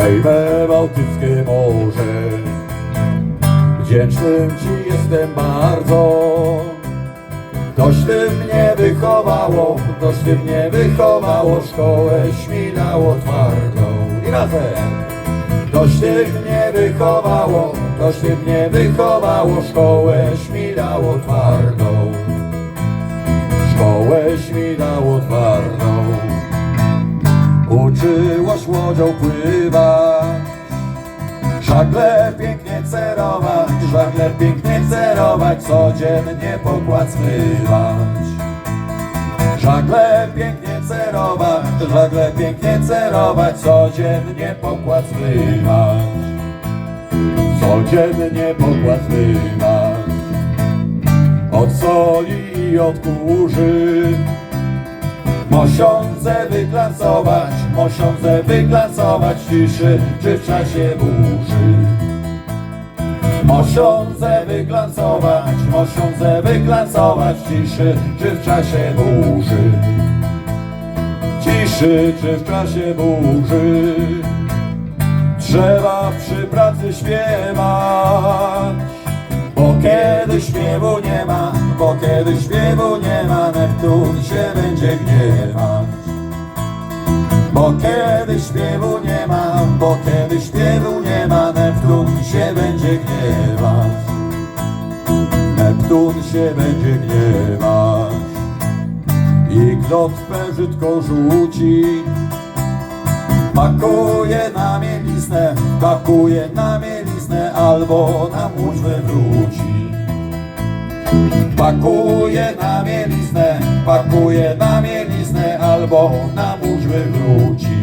we Bałtyckie Morze. Wdzięcznym Ci jestem bardzo, Ktoś ty mnie wychowało, ktoś ty mnie wychowało, szkołę śmigało twardą. I razem! Ktoś ty mnie wychowało, ktoś ty mnie wychowało, szkołę śmigało twardą. Uczyłaś łodzią Żagle pięknie cerować, żagle pięknie cerować, codziennie pokład zmywać. Żagle pięknie cerować, żagle pięknie cerować, codziennie pokład zmywać. Codziennie pokład zmywać. Od soli i od kurzy. Mosiądze wyglansować, mosiądze wyglansować w ciszy czy w czasie burzy. Mosiądze wyglansować, mosiądze wyglansować w ciszy czy w czasie burzy. Ciszy czy w czasie burzy. Trzeba przy pracy śpiewać. Bo kiedy śpiewu nie ma, kiedy śpiewu nie ma, Neptun się będzie gniewać. Bo kiedy śpiewu nie ma, bo kiedy śpiewu nie ma, Neptun się będzie gniewać. Neptun się będzie gniewać. I klotwę brzydko rzuci, Pakuje na mieliznę, pakuje na mieliznę, albo na łódź wywróci. Pakuje na mieliznę, pakuje na mieliznę, albo na łódź wywróci.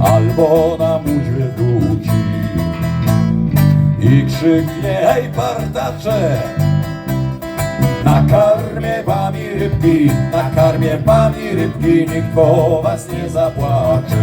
Albo na łódź wywróci. I krzyknie, hej partacze, Nakarmię wami rybki, nakarmię wami rybki, nikt po was nie zapłacze.